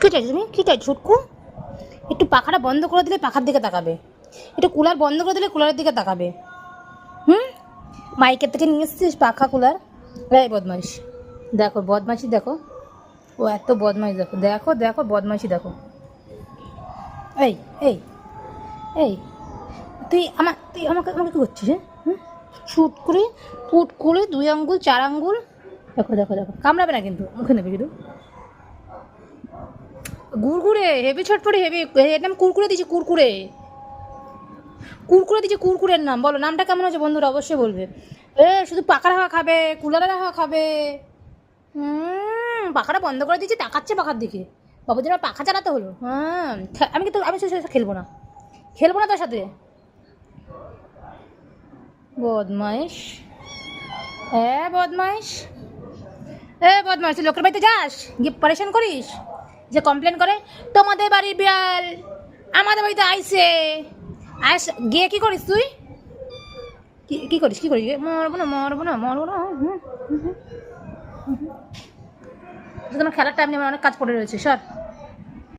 কী চাইছো তুমি কী চাইছো ছুটকু একটু পাখাটা বন্ধ করে দিলে পাখার দিকে তাকাবে। একটু কুলার বন্ধ করে দিলে কুলারের দিকে তাকাবে। হুম? মাইকের থেকে নিয়ে এসছিস পাখা কুলার? এই বদমাইশ। দেখো, বদমাইশি দেখো। ও এত বদমাইশ দেখো। দেখো দেখো, বদমাইশি দেখো। এই এই এই, তুই আমার, তুই আমাকে আমাকে কী করছিস হ্যাঁ? শুট করে, পুট করে দুই আঙ্গুল, চার আঙ্গুল। দেখো দেখো দেখো। কামড়াবে না কিন্তু, মুখে নেবে শুধু গুড়গুড়ে হেভি ছটপটে হেভি, এর নাম কুরকুরে দিয়েছি, কুরকুরে। কুরকুরে দিয়েছি, কুরকুরের নাম। বলো, নামটা কেমন হচ্ছে বন্ধুরা? অবশ্যই বলবে। এ, শুধু পাখার হাওয়া খাবে, কুলারের হাওয়া খাবে। পাখাটা বন্ধ করে দিয়েছি, তাকাচ্ছে পাখার দিকে। বাবুদের আবার পাখা চালাতে হলো। হ্যাঁ আমি কিন্তু, আমি খেলব না। খেলব না তোর সাথে। বদমাইশ। হ্যাঁ বদমাইশ। এ, বদমাইশ লোকের বাড়িতে যাস? গিয়ে পারেশান করিস? যে কমপ্লেন করে, তোমাদের বাড়ির বিড়াল, আমাদের বাড়িতে আইসে আস, গিয়ে কি করিস তুই? কি করিস কি করিস? মরবো না মরবো না মরবো না। তোমার খেলার টাইম নিয়ে আমার অনেক কাজ পড়ে রয়েছে, সর।